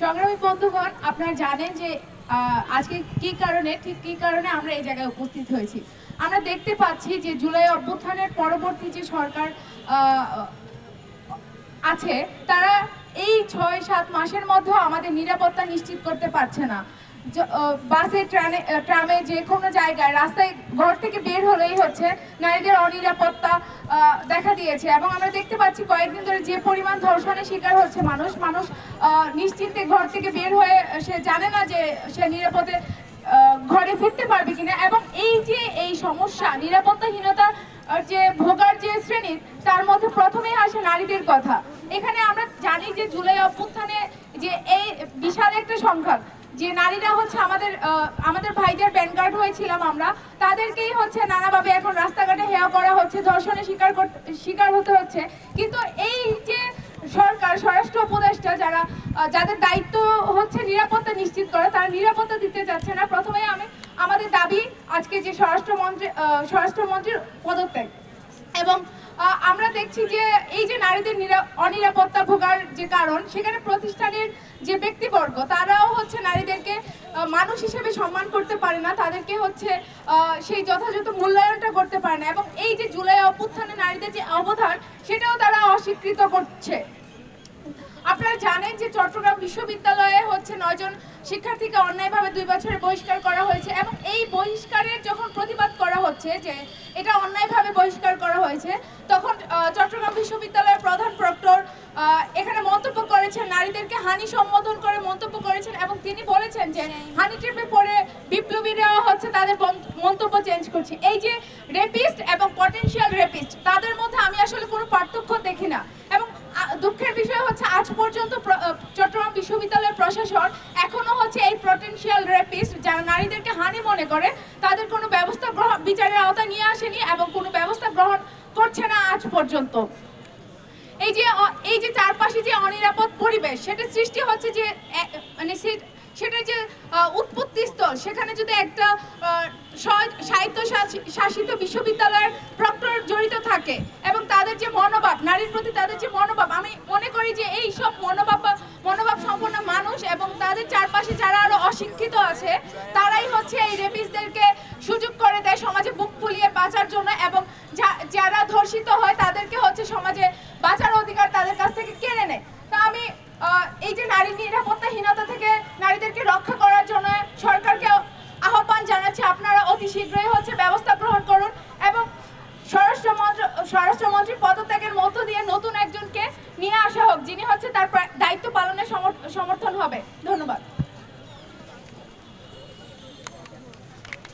সংগ্রামী বন্ধুগণ, আপনারা জানেন যে আজকে কি কারণে, ঠিক কি কারণে আমরা এই জায়গায় উপস্থিত হয়েছি? আমরা দেখতে পাচ্ছি যে জুলাই অভ্যুত্থানের পরবর্তী যে সরকার আছে, তারা এই ছয় সাত মাসের মধ্যে আমাদের নিরাপত্তা নিশ্চিত করতে পারছে না। বাসে ট্রামে ট্রামে যে কোনো জায়গায় রাস্তায় ঘর থেকে বের হলেই হচ্ছে নারীদের অনিরাপত্তা দেখা দিয়েছে। এবং আমরা দেখতে পাচ্ছি কয়েকদিন ধরে যে পরিমাণ ধর্ষণের শিকার হচ্ছে মানুষ মানুষ নিশ্চিন্তে ঘর থেকে বের হয়ে সে জানে না যে সে নিরাপদে ঘরে ফিরতে পারবে কিনা। এবং এই যে এই সমস্যা, নিরাপত্তাহীনতা যে ভোগার যে শ্রেণি, তার মধ্যে প্রথমেই আসে নারীদের কথা। এখানে আমরা জানি যে জুলাই অভ্যুত্থানে যে এই বিশাল একটা সংখ্যা যে নারীরা হচ্ছে আমাদের আমাদের ভাইদের ব্যানগার্ড হয়েছিলাম আমরা, তাদেরকেই হচ্ছে নানাভাবে এখন রাস্তাঘাটে হেয়া করা হচ্ছে, ধর্ষণের শিকার শিকার হতে হচ্ছে। কিন্তু এই যে সরকার, স্বরাষ্ট্র উপদেষ্টা যারা যাদের দায়িত্ব হচ্ছে নিরাপত্তা নিশ্চিত করা, তারা নিরাপত্তা দিতে যাচ্ছে না। প্রথমে আমি, আমাদের দাবি আজকে যে স্বরাষ্ট্রমন্ত্রী স্বরাষ্ট্রমন্ত্রীর পদত্যাগ। এবং আমরা দেখছি যে এই যে নারীদের নিরা- অনিরাপত্তা ভোগার যে কারণ, সেখানে প্রতিষ্ঠানের যে ব্যক্তিবর্গ, তারাও হচ্ছে নারীদেরকে মানুষ হিসেবে সম্মান করতে পারে না, তাদেরকে হচ্ছে সেই যথাযথ মূল্যায়নটা করতে পারে না। এবং এই যে জুলাই অভ্যুত্থানে নারীদের যে অবদান, সেটাও তারা অস্বীকৃত করছে। আপনারা জানেন যে চট্টগ্রাম বিশ্ববিদ্যালয়ে হচ্ছে নয়জন শিক্ষার্থীকে অন্যায়ভাবে দুই বছরের বহিষ্কার করা হয়েছে এবং এই বহিষ্কারের যখন প্রতিবাদ করা হচ্ছে যে এটা অন্যায়ভাবে বহিষ্কার করা হয়েছে, তখন চট্টগ্রাম বিশ্ববিদ্যালয়ের প্রধান প্রক্টর এখানে মন্তব্য করেছেন, নারীদেরকে হানি সম্বোধন করে মন্তব্য করেছেন এবং তিনি বলেছেন যে হানি ট্রিপে পড়ে বিপ্লবীরা হচ্ছে তাদের মন্তব্য চেঞ্জ করছে। এই যে রেপিস্ট এবং পটেনশিয়াল রেপিস্ট তাদের মধ্যে আমি আসলে কোনো পার্থক্য দেখি না। দুঃখের বিষয় হচ্ছে আজ পর্যন্ত চট্টগ্রাম বিশ্ববিদ্যালয়ের প্রশাসন এখনও হচ্ছে এই পটেনশিয়াল রেপিস্ট যারা নারীদেরকে হানি মনে করে, তাদের কোনো ব্যবস্থা গ্রহণ বিচারের আওতায় নিয়ে আসেনি এবং কোনো ব্যবস্থা গ্রহণ করছে না আজ পর্যন্ত। এই যে এই যে চারপাশে যে অনিরাপদ পরিবেশ, সেটা সৃষ্টি হচ্ছে যে মানে সেটা যে উৎপত্তি স্থল, সেখানে যদি একটা শাসি- শাসিত বিশ্ববিদ্যালয়ের প্রক্টর জড়িত থাকে এবং তাদের যে মনোভাব নারীর প্রতি তাদের যে মনোভাব আমি মনে করি যে এই সব মনোভাব বা- মনোভাব সম্পন্ন মানুষ এবং তাদের চারপাশে যারা আরও অশিক্ষিত আছে তারাই হচ্ছে এই রেপিসদেরকে সুযোগ করে দেয় সমাজে বুক ফুলিয়ে বাঁচার জন্য এবং যারা ধর্ষিত হয় তাদেরকে হচ্ছে সমাজে বাঁচার অধিকার তাদের কাছ থেকে কেড়ে নেয়। তা আমি এই যে নারী নিরাপত্তাহীনতা থেকে নারীদেরকে রক্ষা করার জন্য সরকারকে আহ্বান জানাচ্ছি, আপনারা অতি শীঘ্রই হচ্ছে ব্যবস্থা গ্রহণ করুন এবং স্বরাষ্ট্রমন্ত্র স্বরাষ্ট্রমন্ত্রীর পদত্যাগের মধ্য দিয়ে নতুন একজনকে নিয়ে আসা হোক, যিনি হচ্ছে তার দায়িত্ব পালনের সমর্থন হবে।